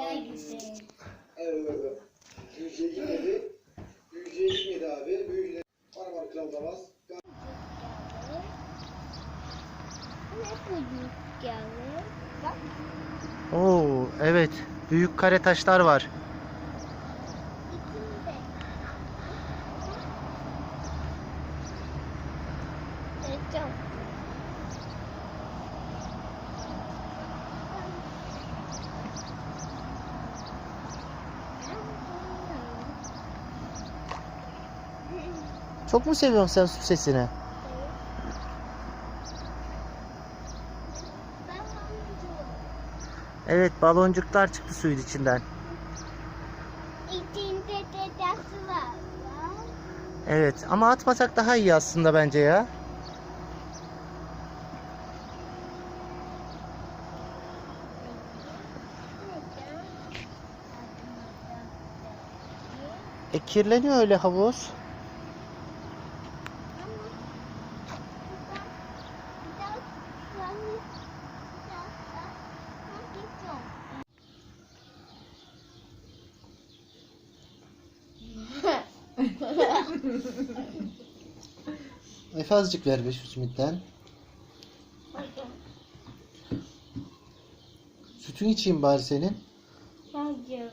Güzel. Evet. Büyücüye gitmedi. Büyük geldi? Bak. Oo evet. Büyük kare taşlar var. İkinde. Evet, çok. Çok mu seviyorsun sen su sesini? Evet baloncuklar çıktı suyun içinden. İçinde de ders var. Evet ama atmasak daha iyi aslında bence ya. E kirleniyor öyle havuz. Efe azıcık ver be şu simitten. Sütün içeyim bari senin. Hayır.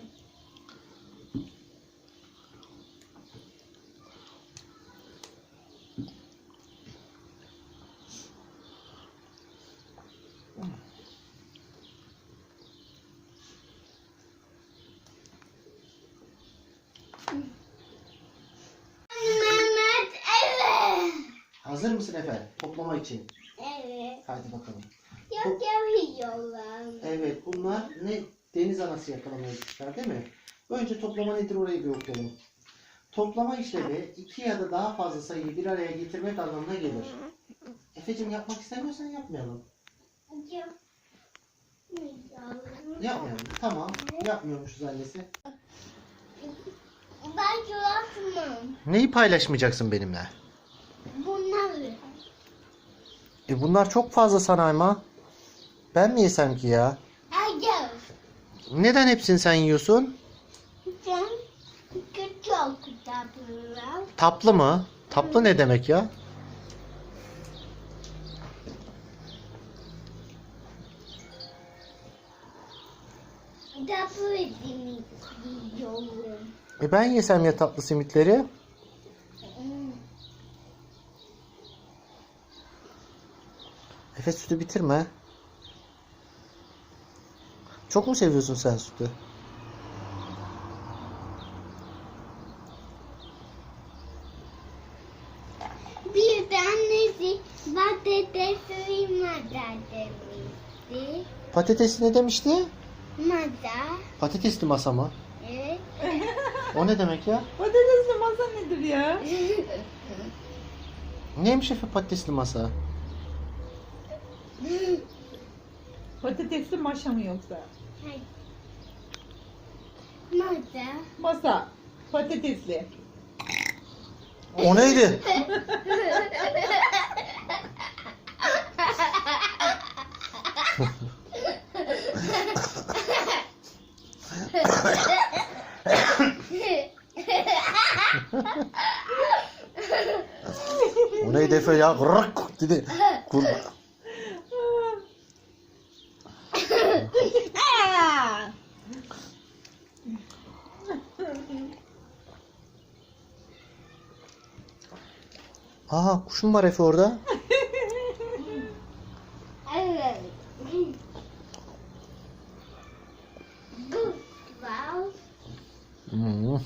Mehmet evet. Hazır mısın Efe? Toplama için. Evet. Hadi bakalım. Yok yapıyorlar. Evet bunlar ne? Deniz anası yakalamaya gitmişler değil mi? Önce toplama nedir orayı bir okuyalım. Toplama işlemi iki ya da daha fazla sayıyı bir araya getirmek anlamına gelir. Efe'cim yapmak istemiyorsan yapmayalım. Yok. Yapmayalım. Tamam. Yapmıyormuşuz annesi. Ben yoratmam. Neyi paylaşmayacaksın benimle? Bunları. E bunlar çok fazla sana ama. Ben mi yesem ki ya? Hayır. Neden hepsini sen yiyorsun? Sen kötü okutabılar. Taplı mı? Taplı ne demek ya? Da böyle yiyorum. E ben yesem ya tatlı simitleri? Efe sütü bitirme. Çok mu seviyorsun sen sütü? Bir tanesi patatesi mada demişti. Patates ne demişti? Mada. Patatesli masa mı? Evet. O ne demek ya? Patatesli masa nedir ya? Neymiş Efe patatesli masa? Patatesli maşa mı yoksa? Mada. Masa. Patatesli. O neydi? O neydi Efe ya? Gırrrk dedi. Kurban. Aha kuşum var Efe orada. Evet. Hmm.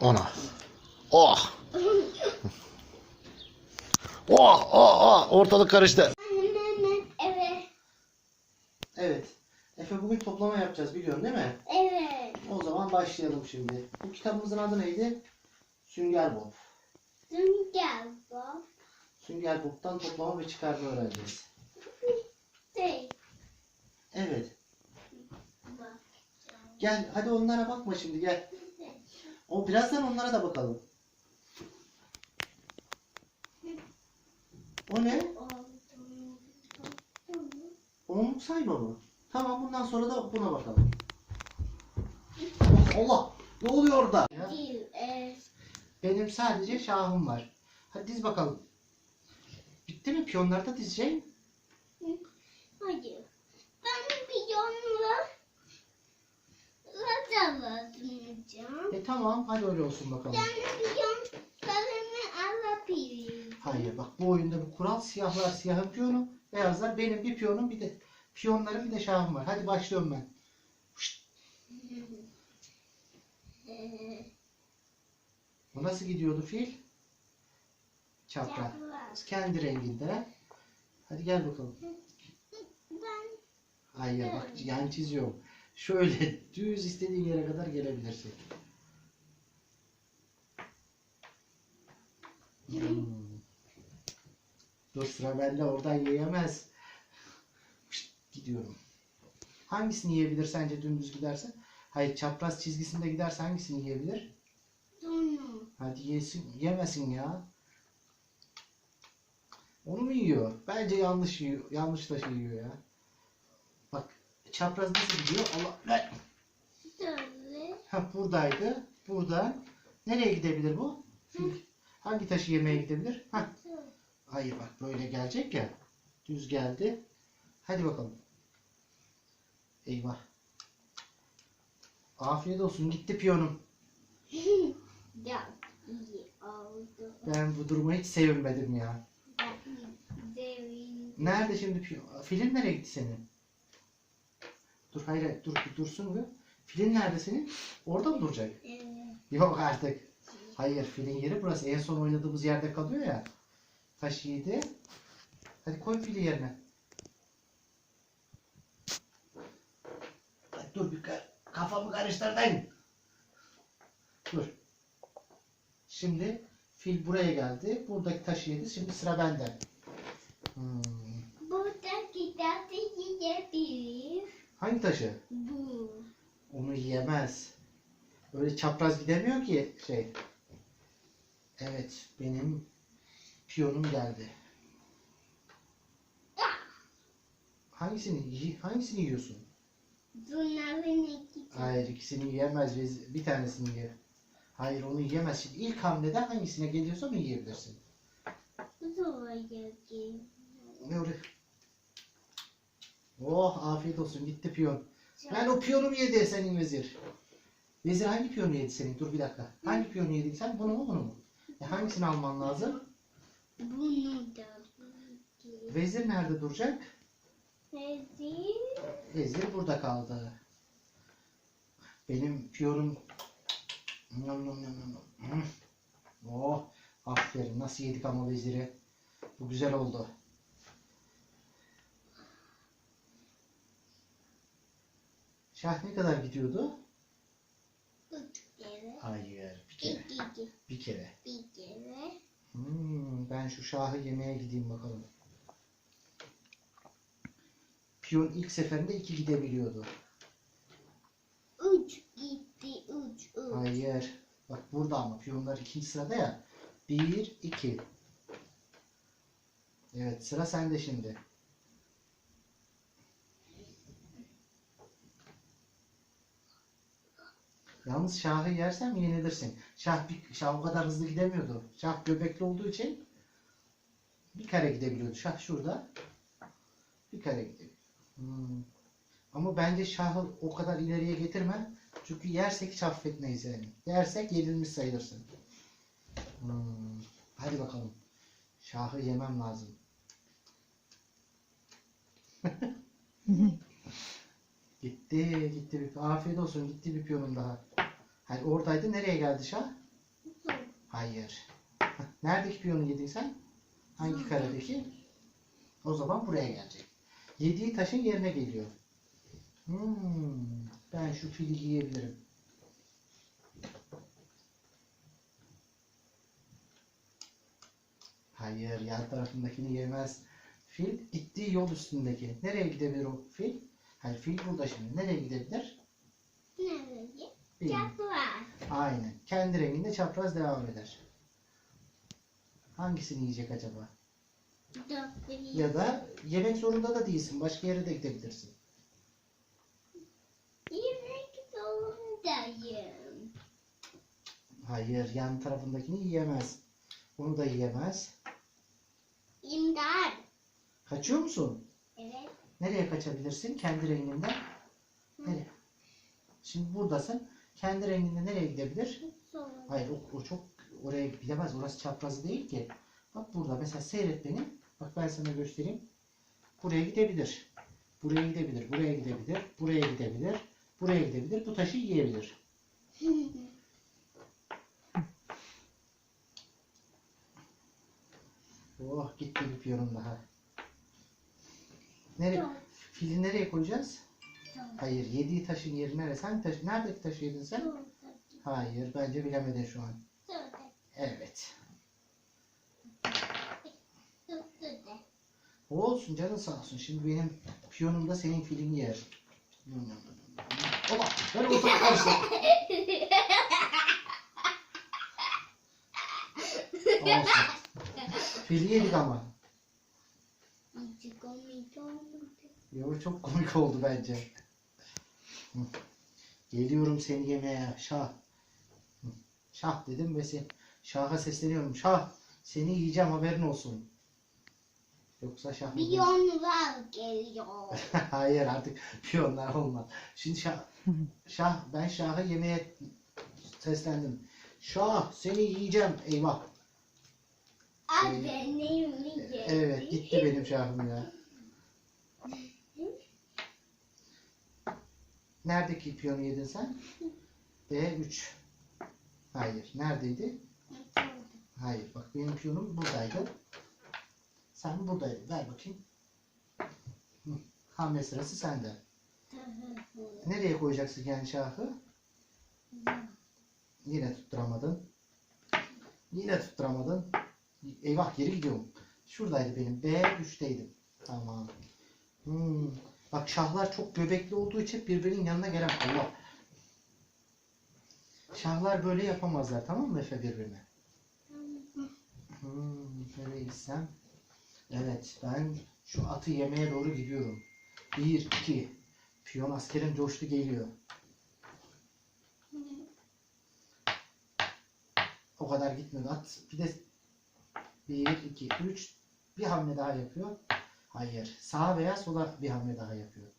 Ona. Oh. Oh, oh, oh. Ortalık karıştı. Mehmet evet. Evet. Efe bugün toplama yapacağız biliyorsun değil mi? Evet. O zaman başlayalım şimdi. Bu kitabımızın adı neydi? Sünger Bob. Sünger Bob. Sünger Bob'tan toplama ve çıkarma öğreneceğiz. Şey. Evet. Gel hadi onlara bakma şimdi gel. O birazdan onlara da bakalım. O ne? Onluk sayma mı? Tamam bundan sonra da buna bakalım. Allah! Ne oluyor orada? Ya, Değil. E, benim sadece şahım var. Hadi diz bakalım. Bitti mi? Piyonları da dizeceğim. hayır. Ben bir yonla zaten basmayacağım. E tamam hadi öyle olsun bakalım. Ben bir yonlarını alabilirim. Hayır bak bu oyunda bir kural siyahlar siyahın piyonu, beyazlar benim bir piyonum bir de piyonlarım bir de şahım var. Hadi başlıyorum ben. Bu nasıl gidiyordu fil? Çapraz. Kendi renginde. Hadi gel bakalım. Ben Hayır bak yan çiziyorum. Şöyle düz istediğin yere kadar gelebilirsin. Hmm. Dur sıra bende oradan yiyemez. Gidiyorum. Hangisini yiyebilir sence dümdüz giderse? Hayır çapraz çizgisinde giderse hangisini yiyebilir? bunu. Hadi yesin, yemesin ya. Onu mu yiyor? Bence yanlış yiyor. Yanlış taşı yiyor ya. Bak çapraz nasıl gidiyor? Allah. Ha buradaydı. Buradan nereye gidebilir bu? Hangi taşı yemeye gidebilir? Ha hayır bak böyle gelecek ya. Düz geldi. Hadi bakalım. Eyvah. Afiyet olsun gitti piyonum. Ya iyi oldu. Ben bu duruma hiç sevinmedim ya. Ben sevdim. Nerede şimdi piyon? Filin nereye gitti senin? Dur hayır, hayır dur bir dursun bir. Filin nerede senin? Orada mı duracak? Evet. Yok artık. Hayır filin yeri burası. En son oynadığımız yerde kalıyor ya. Taş yedi. Hadi koy fili yerine. Ay, Dur bir ka- kafamı karıştırdın. Dur. Şimdi fil buraya geldi. Buradaki taşı yedi. Şimdi sıra bende. Hmm. Buradaki tatlı yiyebilir. Hangi taşı? Bu. Onu yiyemez. Öyle çapraz gidemiyor ki şey. Evet, benim piyonum geldi. Hangisini yi- hangisini yiyorsun? Hayır, ikisini yiyemez. biz- Bir tanesini ye. Hayır, onu yiyemez. Şimdi ilk hamlede hangisine geliyorsa onu yiyebilirsin. Ne öyle? Oh, afiyet olsun. Gitti piyon. Ben o piyonu yedi senin vezir. Vezir hangi piyonu yedi senin? Dur bir dakika. Hangi piyonu yedin sen? Bunu mu bunu mu? E hangisini alman lazım? Bunu da. Vezir nerede duracak? Sevdim. Vezir burada kaldı. Benim piyonum... Nom nom nom nom. Oh, aferin. Nasıl yedik ama veziri. Bu güzel oldu. Şah ne kadar gidiyordu? Üç kere. Hayır, bir kere. İki kere. Bir kere. Bir kere. Hmm, ben şu şahı yemeye gideyim bakalım. Piyon ilk seferinde iki gidebiliyordu. Üç gitti. Üç. Üç. Hayır. Bak burada ama piyonlar ikinci sırada ya. Bir, iki. Evet sıra sende şimdi. Yalnız şahı yersem yenilirsin. Şah, bir, şah o kadar hızlı gidemiyordu. Şah göbekli olduğu için bir kare gidebiliyordu. Şah şurada. Bir kare gidebiliyor. Hmm. Ama bence şahı o kadar ileriye getirme. Çünkü yersek hiç affetmeyiz yani. Yersek yenilmiş sayılırsın. Hmm. Hadi bakalım. Şahı yemem lazım. gitti, gitti bir afiyet olsun gitti bir piyonum daha. Hani oradaydı nereye geldi şah? Hayır. Neredeki piyonu yedin sen? Hangi karedeki? O zaman buraya gelecek. Yediği taşın yerine geliyor. Hmm, ben şu fili yiyebilirim. Hayır, yan tarafındakini yemez. Fil gittiği yol üstündeki. Nereye gidebilir o fil? Hayır, fil burada şimdi. Nereye gidebilir? Nereye? Çapraz. Aynen. Kendi renginde çapraz devam eder. Hangisini yiyecek acaba? Ya da yemek zorunda da değilsin. Başka yere de gidebilirsin. Yemek zorundayım. Hayır, yan tarafındakini yiyemez. Onu da yiyemez. İmdat. Kaçıyor musun? Evet. Nereye kaçabilirsin? Kendi renginden. Nereye? Şimdi buradasın. Kendi renginde nereye gidebilir? Sonra. Hayır o, o çok oraya gidemez. Orası çaprazı değil ki. Bak burada mesela seyret beni. Bak ben sana göstereyim. Buraya gidebilir. Buraya gidebilir. Buraya gidebilir. Buraya gidebilir. Buraya gidebilir. Bu taşı yiyebilir. Oh gitti bir piyonum daha. Nereye? Dört. Fili nereye koyacağız? Sonra. Hayır. Yediği taşın yeri neresi? Hangi taş? Neredeki taşı yedin sen? Sonra. Hayır. Bence bilemedin şu an. Evet. Sonra. O olsun canın sağ olsun. Şimdi benim piyonum da senin filmi yer. Oba! Böyle oturup karıştı. Olsun. Fili yedik ama. Yo, çok komik oldu bence. Hı. Geliyorum seni yemeye Şah. Hı. Şah dedim ve sen Şah'a sesleniyorum. Şah seni yiyeceğim haberin olsun. Yoksa Şah mı? Milyonlar geliyor. Hayır artık piyonlar olmaz. Şimdi Şah, Şah ben Şah'a yemeğe seslendim. Şah seni yiyeceğim. Eyvah. Ay Ee, benim yiyeceğim. Evet gitti benim Şah'ım ya. Neredeki piyonu yedin sen? B3. Hayır. Neredeydi? Hayır. Bak benim piyonum buradaydı. Sen buradaydın. Ver bakayım. Hı. Hamle sırası sende. Nereye koyacaksın yani şahı? Yine tutturamadın. Yine tutturamadın. Eyvah geri gidiyorum. Şuradaydı benim. B3'teydim. Tamam. Hmm. Bak şahlar çok göbekli olduğu için birbirinin yanına gelen Allah. Şahlar böyle yapamazlar tamam mı Efe birbirine? Hmm, nereye gitsem? Evet ben şu atı yemeye doğru gidiyorum. Bir, iki. Piyon askerim coştu geliyor. O kadar gitmiyor. At bir de bir, iki, üç. Bir hamle daha yapıyor. Hayır. Sağa veya sola bir hamle daha yapıyor.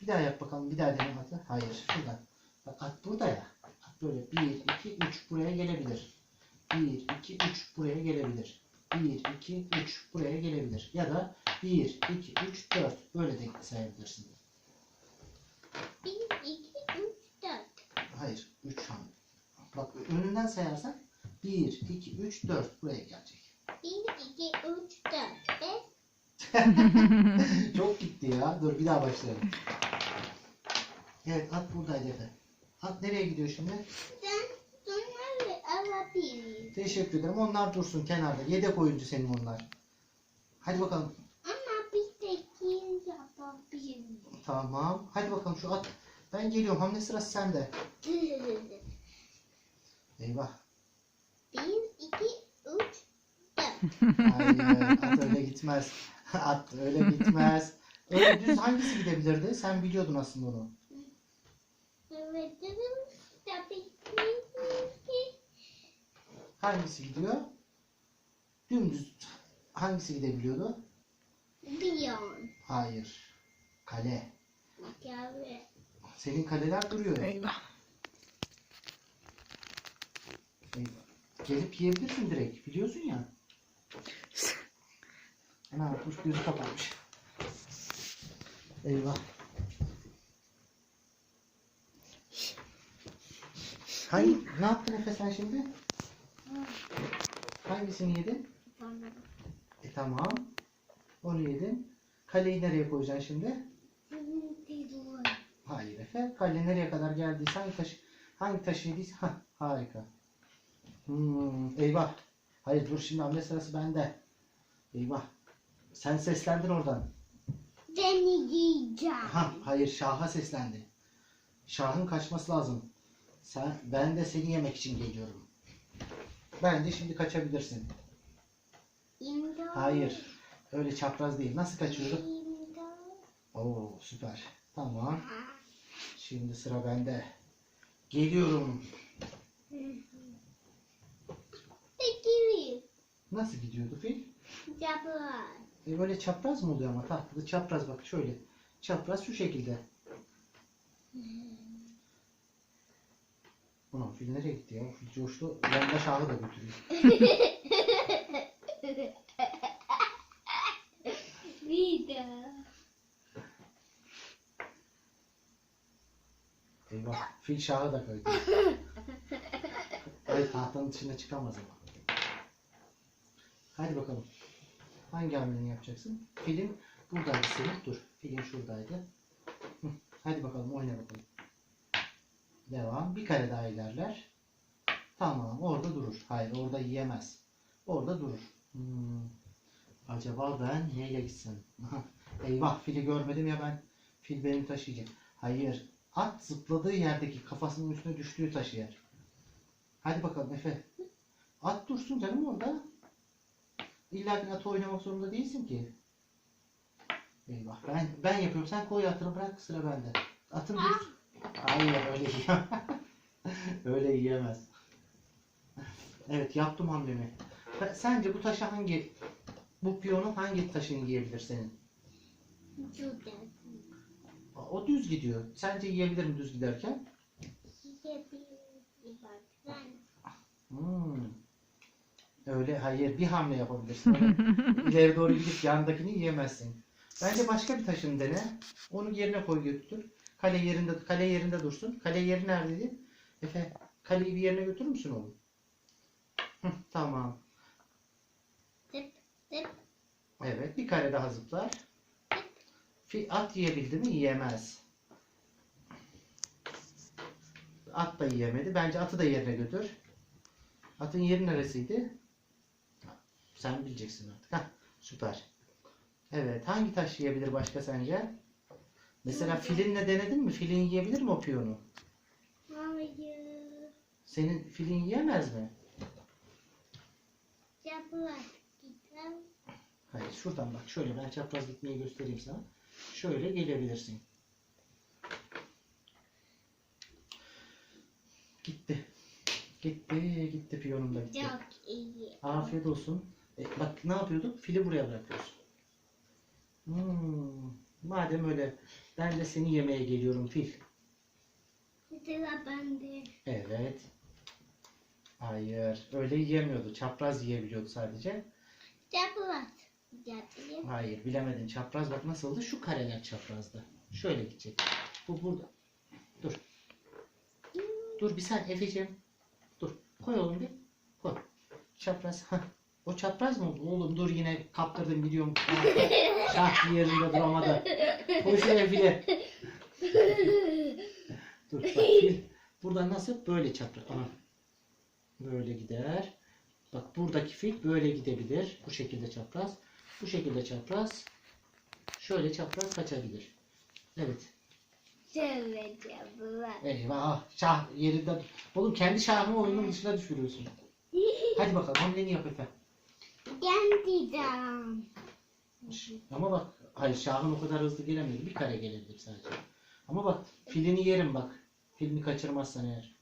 Bir daha yap bakalım. Bir daha dene atı. Hayır. Şuradan. Bak at burada ya. At böyle. Bir, iki, üç. Buraya gelebilir. Bir, iki, üç. Buraya gelebilir. Bir, iki, üç. Buraya gelebilir. Ya da bir, iki, üç, dört. Böyle de sayabilirsin. Bir, iki, üç, dört. Hayır. Üç hamle. Bak önünden sayarsan bir, iki, üç, dört. Buraya gelecek. Bir, iki, üç, dört, beş. Çok gitti ya. Dur bir daha başlayalım. Evet at buradaydı Efe. At nereye gidiyor şimdi? Sen bunları alabilirsin. Teşekkür ederim. Onlar dursun kenarda. Yedek oyuncu senin onlar. Hadi bakalım. Ama bir tekin yapabilirim. Tamam. Hadi bakalım şu at. Ben geliyorum. Hamle sırası sende. Eyvah. Bir, iki, üç, dört. Hayır. At öyle gitmez. at öyle gitmez. Öyle düz hangisi gidebilirdi? Sen biliyordun aslında onu. Evet, tabii ki. Hangisi gidiyor? Dümdüz. Hangisi gidebiliyordu? Biyon. Hayır. Kale. Makyajı. Senin kaleler duruyor. Eyvah. Eyvah. Gelip yiyebilirsin direkt. Biliyorsun ya. Ne yapmış? Gözü kapanmış. Eyvah. Hangi, ne yaptın Efe sen şimdi? Hangisini yedin? Bana. E tamam. Onu yedin. Kaleyi nereye koyacaksın şimdi? Hayır Efe. Kale nereye kadar geldiyse hangi taş hangi taşı yediyse Hah, harika. Hmm, eyvah. Hayır dur şimdi hamle sırası bende. Eyvah. Sen seslendin oradan. Seni yiyeceğim. Ha, hayır Şah'a seslendi. Şah'ın kaçması lazım. Sen, ben de seni yemek için geliyorum. Ben de şimdi kaçabilirsin. İmdat. Hayır. Öyle çapraz değil. Nasıl kaçıyorduk? İmdat. Oo süper. Tamam. Şimdi sıra bende. Geliyorum. Peki. Nasıl gidiyordu fil? Yapılar. E böyle çapraz mı oluyor ama tahtada çapraz bak şöyle. Çapraz şu şekilde. Ulan fil nereye gitti ya? Fil coştu. Yanında şahı da götürüyor. Vida. Eyvah. Fil şahı da koydu. Ay tahtanın dışına çıkamaz ama. Hadi bakalım. Hangi hamleni yapacaksın? Filin buradaydı senin. Dur. Filin şuradaydı. Hadi bakalım oyna bakalım. Devam. Bir kare daha ilerler. Tamam. Orada durur. Hayır orada yiyemez. Orada durur. Hmm. Acaba ben neyle gitsem? Eyvah fili görmedim ya ben. Fil beni taşıyacak. Hayır. At zıpladığı yerdeki kafasının üstüne düştüğü taşı yer. Hadi bakalım Efe. At dursun canım orada. İlla ki atı oynamak zorunda değilsin ki. Eyvah ben ben yapıyorum sen koy atını bırak sıra bende. Atın dursun. Hayır öyle yiyemez. öyle yiyemez. Evet yaptım hamlemi. Sence bu taşı hangi bu piyonu hangi taşın yiyebilir senin? O düz gidiyor. Sence yiyebilir mi düz giderken? Hmm. Öyle hayır bir hamle yapabilirsin. İleri doğru gidip yandakini yiyemezsin. Bence başka bir taşını dene. Onu yerine koy götür. Kale yerinde kale yerinde dursun. Kale yeri neredeydi? Efe kaleyi bir yerine götürür müsün oğlum? Hı, tamam. Tıp tıp. Evet bir kare daha zıplar. Fi- At yiyebildi mi? Yiyemez. At da yiyemedi. Bence atı da yerine götür. Atın yeri neresiydi? Sen bileceksin artık. Hah, süper. Evet. Hangi taş yiyebilir başka sence? Mesela filinle denedin mi? Filin yiyebilir mi o piyonu? Hayır. Senin filin yiyemez mi? Yapılar. Gidelim. Hayır şuradan bak. Şöyle ben çapraz gitmeyi göstereyim sana. Şöyle gelebilirsin. Gitti. Gitti. Gitti piyonum da gitti. Çok iyi. Afiyet olsun. E, bak ne yapıyorduk? Fili buraya bırakıyoruz. Hmm, madem öyle ben de seni yemeye geliyorum fil. Sıra bende. Evet. Hayır. Öyle yiyemiyordu. Çapraz yiyebiliyordu sadece. Yapılar. Yapayım. Hayır bilemedin. Çapraz bak nasıldı? Şu kareler çaprazdı. Şöyle gidecek. Bu burada. Dur. Dur bir saniye Efe'ciğim. Dur. Koy oğlum bir. Koy. Çapraz. O çapraz mı? Oğlum dur yine kaptırdım gidiyorum. Şah yerinde duramadı. Şuraya file. Dur bak fil. Buradan nasıl? Böyle çapraz. Aha. Böyle gider. Bak buradaki fil böyle gidebilir. Bu şekilde çapraz. Bu şekilde çapraz. Şöyle çapraz kaçabilir. Evet. Şöyle yapılar. Eyvah. Şah yerinde. Oğlum kendi şahını oyunun dışına düşürüyorsun. Hadi bakalım hamleni yap Efe. Kendiden. Ama bak hayır şahın o kadar hızlı gelemiyor. Bir kare gelebilir sadece. Ama bak filini yerim bak. Filmi kaçırmazsan eğer.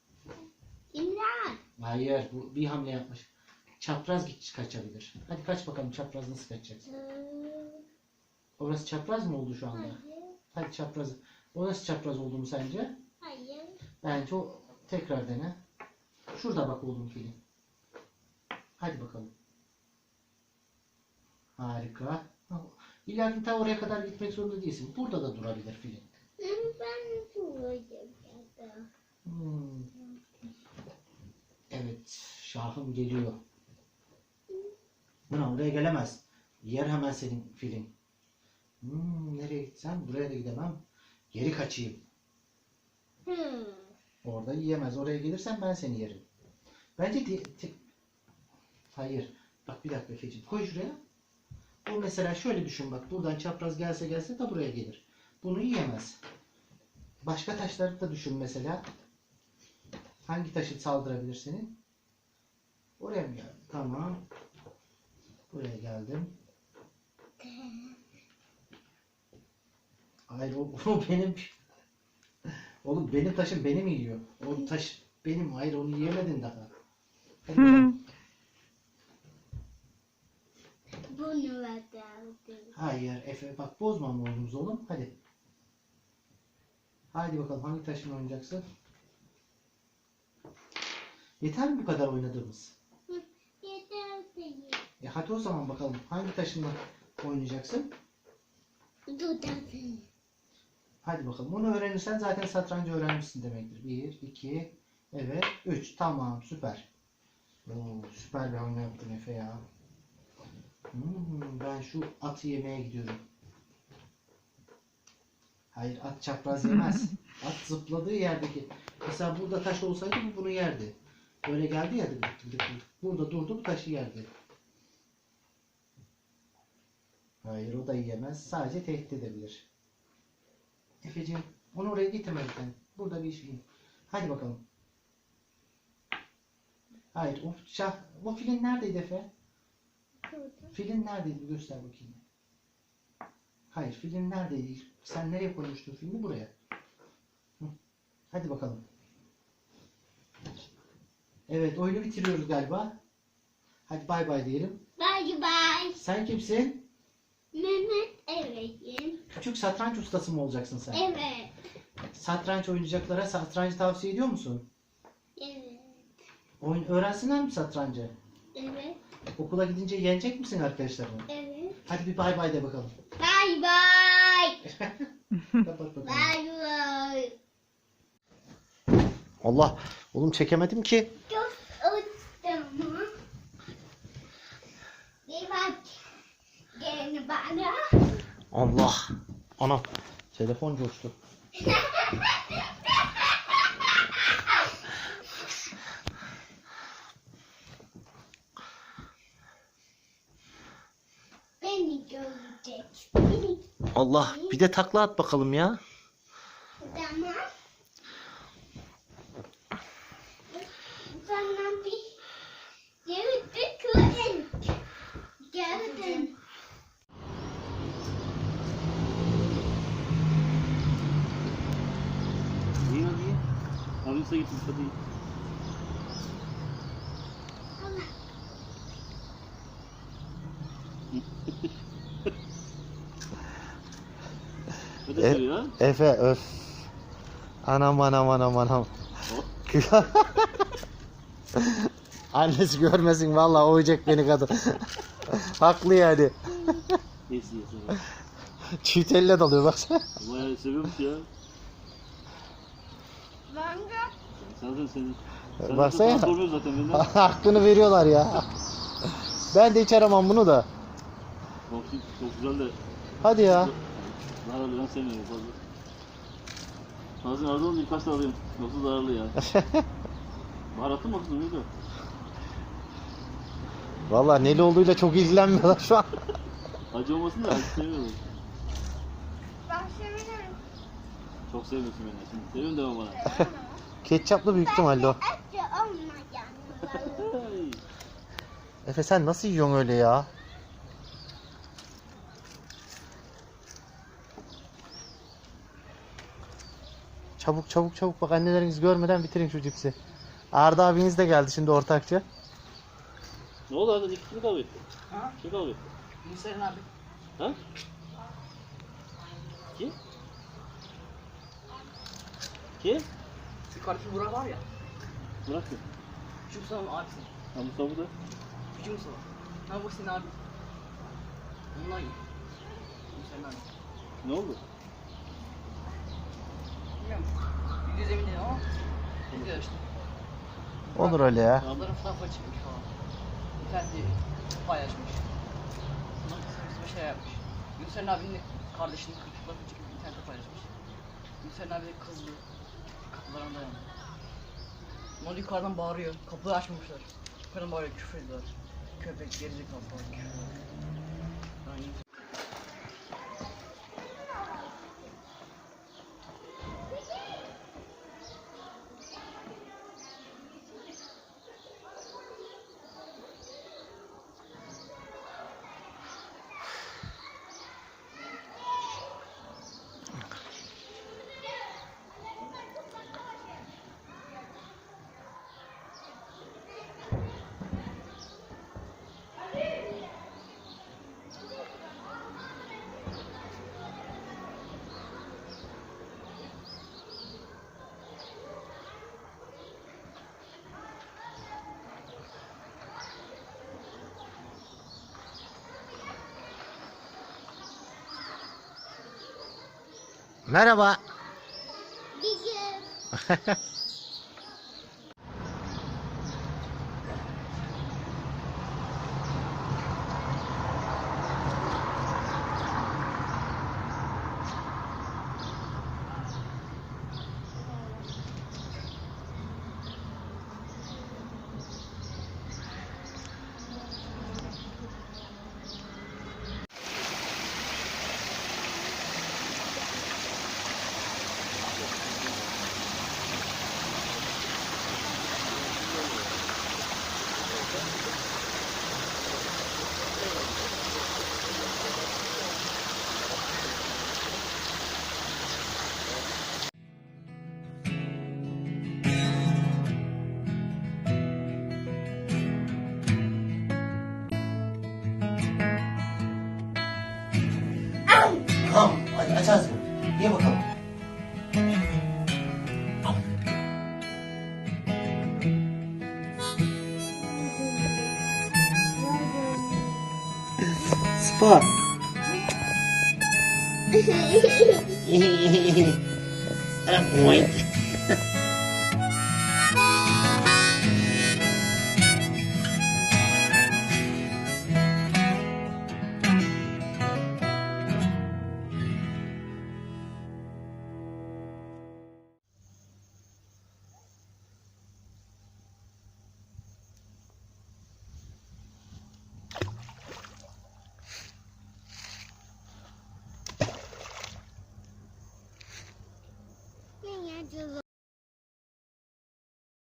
İmran. Hayır bu bir hamle yapmış. Çapraz git kaçabilir. Hadi kaç bakalım çapraz nasıl kaçacaksın. Orası çapraz mı oldu şu anda? Hayır. Hadi çapraz. O nasıl çapraz oldu mu sence? Hayır. Bence o tekrar dene. Şurada bak oğlum film. Hadi bakalım. Harika. İlla ta oraya kadar gitmek zorunda değilsin. Burada da durabilir film. Ben soracağım. Hmm. Evet. Şahım geliyor. Buna oraya gelemez. Yer hemen senin film. Hmm, nereye gitsem buraya da gidemem. Geri kaçayım. Hmm. Orada yiyemez. Oraya gelirsen ben seni yerim. Bence di- ti- Hayır. Bak bir dakika Efe'ciğim. Koy şuraya. O mesela şöyle düşün bak. Buradan çapraz gelse gelse de buraya gelir. Bunu yiyemez. Başka taşları da düşün mesela. Hangi taşı saldırabilir senin? Oraya mı geldin? Tamam. Buraya geldim. Hayır o, o benim. Oğlum benim taşım benim yiyor. O taş benim. Hayır onu yiyemedin daha. Hadi bakalım. Bunu verdim. Hayır Efe bak bozma moralimizi oğlum. Hadi. Haydi bakalım hangi taşını oynayacaksın? Yeter mi bu kadar oynadığımız? Yeter değil. E hadi o zaman bakalım hangi taşınla oynayacaksın? Dudakın. Hadi bakalım. Onu öğrenirsen zaten satrancı öğrenmişsin demektir. 1, 2, evet 3. Tamam süper. Oo, süper bir hamle yaptın Efe ya. Hmm, ben şu atı yemeye gidiyorum. Hayır at çapraz yemez. At zıpladığı yerdeki. Mesela burada taş olsaydı bu bunu yerdi. Böyle geldi ya dık dık dık dık. Burada durdu bu taşı yerdi. Hayır o da yiyemez. Sadece tehdit edebilir. Efeciğim onu oraya getirme lütfen. Burada bir iş var. Hadi bakalım. Hayır o şah, o filin neredeydi Efe? Filin neredeydi? Göster bakayım. Hayır filin neredeydi? Sen nereye koymuştun filmi? Buraya. Hı. Hadi bakalım. Evet oyunu bitiriyoruz galiba. Hadi bay bay diyelim. Bye bye. Sen kimsin? Mehmet Evet'im. Küçük satranç ustası mı olacaksın sen? Evet. Satranç oynayacaklara satranç tavsiye ediyor musun? Evet. Oyun öğrensinler mi satrancı? Evet. Okula gidince yenecek misin arkadaşlarını? Evet. Hadi bir bay bay de bakalım. Bye bye. Kapat bakalım. Bye bye. Allah oğlum çekemedim ki. Çok uçtum. Bir bak. Gel bana. Allah. Ana telefon coştu. Allah bir de takla at bakalım ya. Tamam. Sana bir gördük mü? Gördüm. Abisi gitmiş hadi söyle ya. Efe öf. Anam anam anam anam. Annesi görmesin vallahi oyacak beni kadın. Haklı yani. Neyse neyse. Çift elle dalıyor baksana. Bayağı seviyormuş ya. Manga. Sen zaten senin. Sen Baksana. zaten benden. Hakkını veriyorlar ya. Ben de hiç aramam bunu da. Çok, çok güzel de. Hadi ya. Zararlı ben sevmiyorum fazla. Bazen arada olunca birkaç tane alayım. Yoksa zararlı ya. Baharatlı mı olsun neydi? Vallahi neli olduğuyla çok ilgilenmiyorlar şu an. Acı olmasın da acı sevmiyorum. Ben seviyorum. Çok sevmiyorsun beni. Şimdi seviyorum deme bana. Ketçaplı büyük ihtimalle o. Acı olmayan. Ay. Efe sen nasıl yiyorsun öyle ya? Çabuk çabuk çabuk bak anneleriniz görmeden bitirin şu cipsi. Arda abiniz de geldi şimdi ortakça. Ne oldu hadi kim kavga etti? Ha? Kim kavga etti? Hüseyin abi. Ha? Kim? Kim? Şu kardeşi Burak var ya. Bırak ya. Küçük Musa'nın abisi. Ha Mustafa da. Küçük Musa. Ne yapıyor senin abi? Onunla iyi. Hüseyin abi. Ne oldu? Bilmiyorum. Yüz emin değilim ama. Diyor işte. Olur öyle ya. Abların fotoğrafı çıkmış falan. De paylaşmış. Sonra kısa bir şey yapmış. Hüseyin abinin de kardeşinin kırıklıklarını çekip internette paylaşmış. Hüseyin abi de kızdı. Kapılarına dayandı. Onlar yukarıdan bağırıyor. Kapıyı açmamışlar. Yukarıdan bağırıyor. Küfür ediyorlar. Köpek gerizekalı falan küfür ediyorlar. Yani Merhaba. Tamam. Hadi aç ağzını. Ye bakalım.